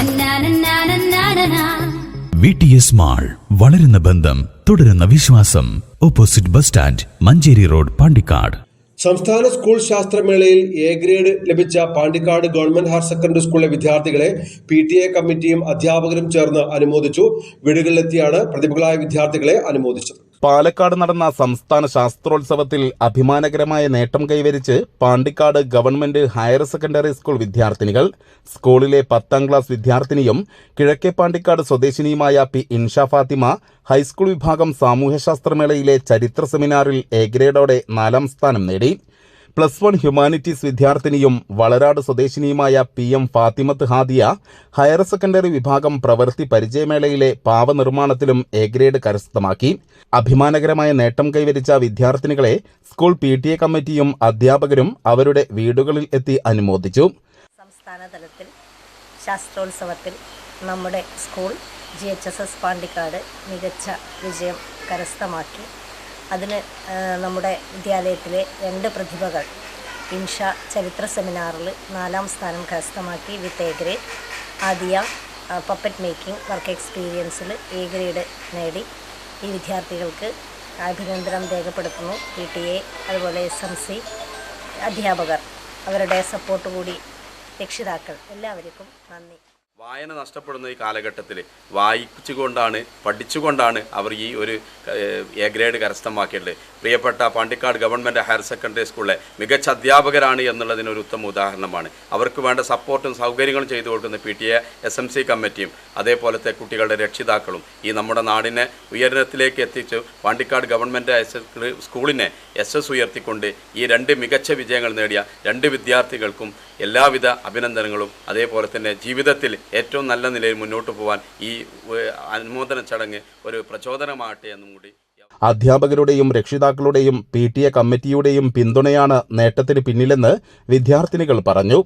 നന്നാനന്നാനന്നാനനാ. V T S mall വളരുന്ന ബന്ധം തുടരുന്ന വിശ്വാസം. Opposite bus stand Manjeri road Pandikkad. സംസ്ഥാന സ്കൂൾ ശാസ്ത്രമേളയിൽ എ ഗ്രേഡ് ലഭിച്ച പാണ്ടിക്കാട് ഗവൺമെന്റ് ഹയർ സെക്കൻഡറി സ്കൂളിലെ വിദ്യാർത്ഥികളെ പി ടി എ കമ്മിറ്റിയും അധ്യാപകരും ചേർന്ന് അനുമോദിച്ചു. വീടുകളിലെത്തിയാണ് പ്രതിഭകളായ വിദ്യാർത്ഥികളെ അനുമോദിച്ചത്. പാലക്കാട് നടന്ന സംസ്ഥാന ശാസ്ത്രോത്സവത്തിൽ അഭിമാനകരമായ നേട്ടം കൈവരിച്ച് Pandikkad government higher secondary school വിദ്യാർത്ഥിനികൾ സ്കൂളിലെ പത്താം ക്ലാസ് വിദ്യാർത്ഥിനിയും കിഴക്കേ Pandikkad സ്വദേശിനിയുമായ P Insha Fathima high school വിഭാഗം സാമൂഹ്യശാസ്ത്രമേളയിലെ ചരിത്ര സെമിനാറിൽ എ ഗ്രേഡോടെ നാലാം സ്ഥാനം നേടി. പ്ലസ് വൺ ഹ്യൂമാനിറ്റീസ് വിദ്യാർത്ഥിനിയും Valarad സ്വദേശിനിയുമായ P M Fathimath Hadiya higher secondary വിഭാഗം പ്രവൃത്തി പരിചയമേളയിലെ പാവനിർമ്മാണത്തിലും എ ഗ്രേഡ് കരസ്ഥമാക്കി. അഭിമാനകരമായ നേട്ടം കൈവരിച്ച വിദ്യാർത്ഥിനികളെ സ്കൂൾ പി ടി എ കമ്മിറ്റിയും അധ്യാപകരും അവരുടെ വീടുകളിൽ എത്തി അനുമോദിച്ചു. സംസ്ഥാന തലത്തിൽ ശാസ്ത്രോത്സവത്തിൽ നമ്മുടെ school G H S S Pandikkad മികച്ച വിജയം കരസ്ഥമാക്കി. അതിന് നമ്മുടെ വിദ്യാലയത്തിലെ രണ്ട് പ്രതിഭകൾ ഇൻഷ ചരിത്ര സെമിനാറിൽ നാലാം സ്ഥാനം കരസ്ഥമാക്കി with A grade Adiya puppet making work എക്സ്പീരിയൻസിൽ A grade നേടി. ഈ വിദ്യാർത്ഥികൾക്ക് അഭിനന്ദനം രേഖപ്പെടുത്തുന്നു. പി ടി എ അതുപോലെ എസ് എം സി അധ്യാപകർ. അവരുടെ സപ്പോർട്ട് കൂടി രക്ഷിതാക്കൾ. എല്ലാവർക്കും നന്ദി. വായന നഷ്ടപ്പെടുന്ന ഈ കാലഘട്ടത്തിൽ വായിച്ചുകൊണ്ടാണ് പഠിച്ചുകൊണ്ടാണ് അവർ ഈ ഒരു എ ഗ്രേഡ് കരസ്ഥമാക്കിയിട്ടുള്ളത്. പ്രിയപ്പെട്ട പാണ്ടിക്കാട് ഗവൺമെന്റ് ഹയർ സെക്കൻഡറി സ്കൂളിലെ മികച്ച അധ്യാപകരാണ് എന്നുള്ളതിനൊരു ഉത്തമ ഉദാഹരണമാണ്. അവർക്ക് വേണ്ട സപ്പോർട്ടും സൗകര്യങ്ങളും ചെയ്തു കൊടുക്കുന്ന P T A S M C കമ്മിറ്റിയും അതേപോലത്തെ കുട്ടികളുടെ രക്ഷിതാക്കളും ഈ നമ്മുടെ നാടിനെ ഉയരത്തിലേക്ക് എത്തിച്ചു. പാണ്ടിക്കാട് ഗവൺമെന്റ് ഹയർ സ്കൂളിനെ എസ് എസ് ഉയർത്തിക്കൊണ്ട് ഈ രണ്ട് മികച്ച വിജയങ്ങൾ നേടിയ രണ്ട് വിദ്യാർത്ഥികൾക്കും എല്ലാവിധ അഭിനന്ദനങ്ങളും. അതേപോലെ തന്നെ ജീവിതത്തിൽ ഏറ്റവും നല്ല നിലയിൽ മുന്നോട്ട് പോകാൻ ഈ അനുമോദന ചടങ്ങ് ഒരു പ്രചോദനമാകട്ടെ എന്നും കൂടി അധ്യാപകരുടെയും രക്ഷിതാക്കളുടെയും പി ടി എ കമ്മിറ്റിയുടെയും പിന്തുണയാണ് നേട്ടത്തിന് പിന്നിലെന്ന് വിദ്യാർത്ഥിനികൾ പറഞ്ഞു.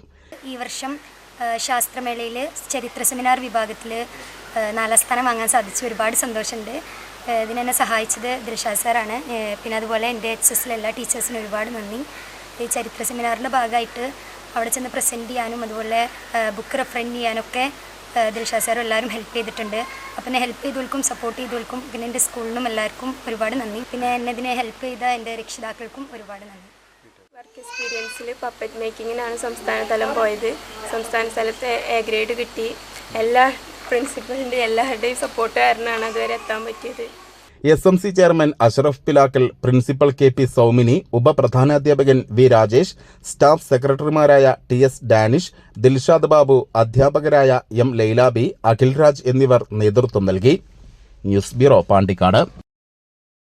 ഈ വർഷം ശാസ്ത്രമേളയിൽ ചരിത്ര സെമിനാർ വിഭാഗത്തിൽ നാലാം സ്ഥാനം വാങ്ങാൻ സാധിച്ചു ഒരുപാട് സന്തോഷമുണ്ട്. ഇതിനെന്നെ സഹായിച്ചത് ദൃശാ സാറാണ്. പിന്നെ അതുപോലെ എന്റെ എച്ച് എസിലെ എല്ലാ ടീച്ചേഴ്സിനും ഒരുപാട് നന്ദി. ഈ ചരിത്ര സെമിനാറിന്റെ ഭാഗമായിട്ട് അവിടെ ചെന്ന് പ്രസന്റ് ചെയ്യാനും അതുപോലെ ബുക്ക് റെഫറന്റ് ചെയ്യാനൊക്കെ ദിൽഷാ സാറും എല്ലാവരും ഹെൽപ്പ് ചെയ്തിട്ടുണ്ട്. അപ്പം എന്നെ ഹെൽപ്പ് ചെയ്തവർക്കും സപ്പോർട്ട് ചെയ്തവർക്കും പിന്നെ എന്റെ സ്കൂളിനും എല്ലാവർക്കും ഒരുപാട് നന്ദി. പിന്നെ എന്നെ ഇതിനെ ഹെൽപ്പ് ചെയ്ത എന്റെ രക്ഷിതാക്കൾക്കും ഒരുപാട് നന്ദി. വർക്ക് എക്സ്പീരിയൻസിൽ പപ്പറ്റ് മേക്കിങ്ങിനാണ് സംസ്ഥാന തലം പോയത്. സംസ്ഥാന സ്ഥലത്ത് എ ഗ്രേഡ് കിട്ടി. എല്ലാ പ്രിൻസിപ്പലിന്റെ എല്ലാവരുടെയും സപ്പോർട്ട് കാരണമാണ് അതുവരെ എത്താൻ പറ്റിയത്. S M C chairman Ashraf Pilakkal principal K P Saumini ഉപപ്രധാനാധ്യാപകൻ V Rajesh staff സെക്രട്ടറിമാരായ ടി എസ് ഡാനിഷ് ദിൽഷാദ് ബാബു അധ്യാപകരായ എം ലൈലാബി അഖിൽരാജ് എന്നിവർ നേതൃത്വം നൽകി. News bureau Pandikkad.